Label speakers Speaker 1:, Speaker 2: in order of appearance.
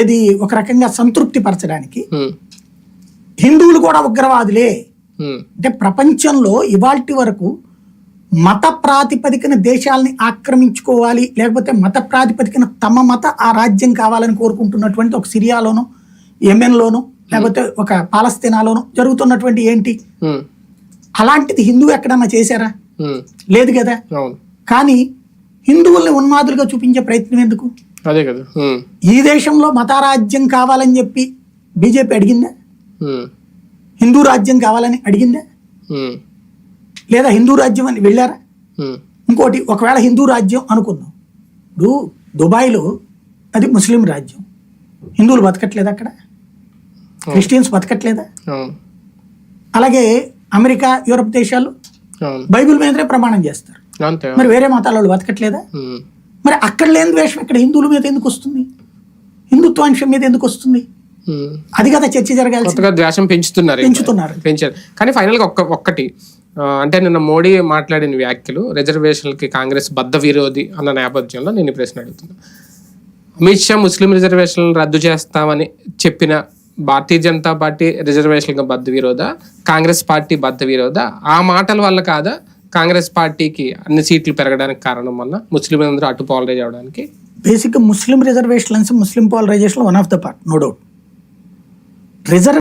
Speaker 1: ఏది ఒక రకంగా సంతృప్తి పరచడానికి హిందువులు కూడా ఉగ్రవాదులే. అంటే ప్రపంచంలో ఇవాల్టి వరకు మత ప్రాతిపదికన దేశాలని ఆక్రమించుకోవాలి లేకపోతే మత ప్రాతిపదికన తమ మత ఆ రాజ్యం కావాలని కోరుకుంటున్నటువంటి ఒక సిరియాలోను యెమెన్లోను లేకపోతే ఒక పాలస్తీనాలోను జరుగుతున్నటువంటి ఏంటి? అలాంటిది హిందువు ఎక్కడన్నా చేశారా? లేదు కదా? కానీ హిందువుల్ని ఉన్మాదులుగా చూపించే ప్రయత్నం ఎందుకు?
Speaker 2: అదే కదా.
Speaker 1: ఈ దేశంలో మతారాజ్యం కావాలని చెప్పి బీజేపీ అడిగిందా? హిందూ రాజ్యం కావాలని అడిగిందా? లేదా హిందూ రాజ్యం అని వెళ్ళారా? ఇంకోటి ఒకవేళ హిందూ రాజ్యం అనుకుందాం. ఇప్పుడు దుబాయ్లో అది ముస్లిం రాజ్యం. హిందువులు బతకట్లేదు అక్కడ? క్రిస్టియన్స్ బతకట్లేదా? అలాగే అమెరికా యూరప్ దేశాలు బైబిల్ మీదనే ప్రమాణం చేస్తారు. మరి వేరే మతాల వాళ్ళు బతకట్లేదా? మరి అక్కడ లేని ద్వేషం ఇక్కడ హిందువుల మీద ఎందుకు వస్తుంది? హిందుత్వాంశం మీద ఎందుకు వస్తుంది. అది కదా చర్చ
Speaker 2: కొత్తగా ద్వేషం పెంచుతున్నారు.
Speaker 1: పెంచుతున్నారు.
Speaker 2: పెంచారు. కానీ ఫైనల్గా ఒక్క ఒక్కటి అంటే నిన్న మోడీ మాట్లాడిన వ్యాఖ్యలు రిజర్వేషన్లకి కాంగ్రెస్ బద్ద విరోధి అన్న నేపథ్యంలో నేను ప్రశ్న అడుగుతున్నా. అమిత్ షా ముస్లిం రిజర్వేషన్లను రద్దు చేస్తామని చెప్పిన భారతీయ జనతా పార్టీ రిజర్వేషన్లకు బద్ద విరోధ కాంగ్రెస్ పార్టీ బద్ద విరోధ ఆ మాటల వల్ల కాదా? కాంగ్రెస్ పార్టీకి అన్ని సీట్లు పెరగడానికి కారణం వల్ల ముస్లింలందరూ అటు పాలరైజ్ అవడానికి
Speaker 1: basic Muslim reservations Muslim polarisation one of the part no doubt reserve